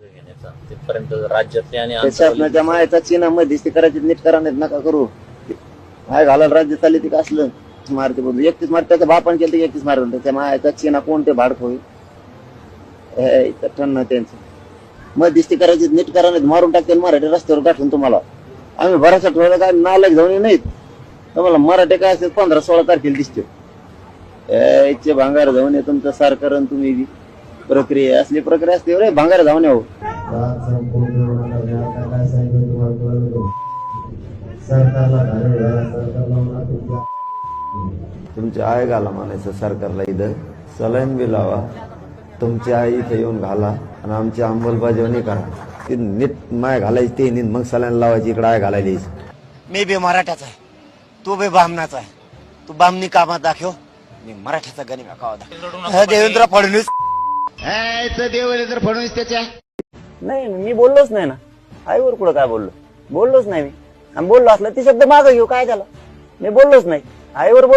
घेण्याचा तिथपर्यंत राज्यातले आणि त्या आंतरराष्ट्रीय शासनाच्या मायाचा चीना मध्यस्थी करायची नीट करा नाही नका करू. माय घालायला राज्य चालले ते का असलं? मारते बोलतो एकतीस मार त्याच्या बापान केलं ते एकतीस मार त्याच्या मायाचा चीना कोणते भाडक होईल हे इथं ठन्न त्यांचं. मध्यस्थी करायची नीट करा मारून टाकते मराठी रस्त्यावर गाठून तुम्हाला. आम्ही भरासा ठेवला काय नालायक जाऊन नाहीत तुम्हाला मराठी काय असते पंधरा सोळा तारखेला दिसते. इच्छे भांगार जाऊन तुमचं सारखं रन तुम्ही. प्रक्रिया असली प्रक्रिया असते रे भांगार जाऊन ये हो तुमच्या आई घाला म्हणायचं सरकारला इथं. सलाईन बी लावा. तुमची आई इथे येऊन घाला. आणि आमची अंमलबजावणी करा. ती नीट माय घालायची ते नीट मग सलाईन लावायची इकडे आय घालायला यायची. मी बी मराठ्याचा आहे. तू बी बामणाचा आहे. तू बामणी कामात दाखव. मी मराठ्याचा कावा दाखव देवेंद्र फडणवीस. देवेंद्र फडणवीस त्याच्या. नाही मी बोललोच नाही ना. आईवर कुठं काय बोललो? बोललोच नाही मी. आणि बोललो असलं ती शब्द मागं घेऊ काय त्याला? मी बोललोच नाही. आईवर बोल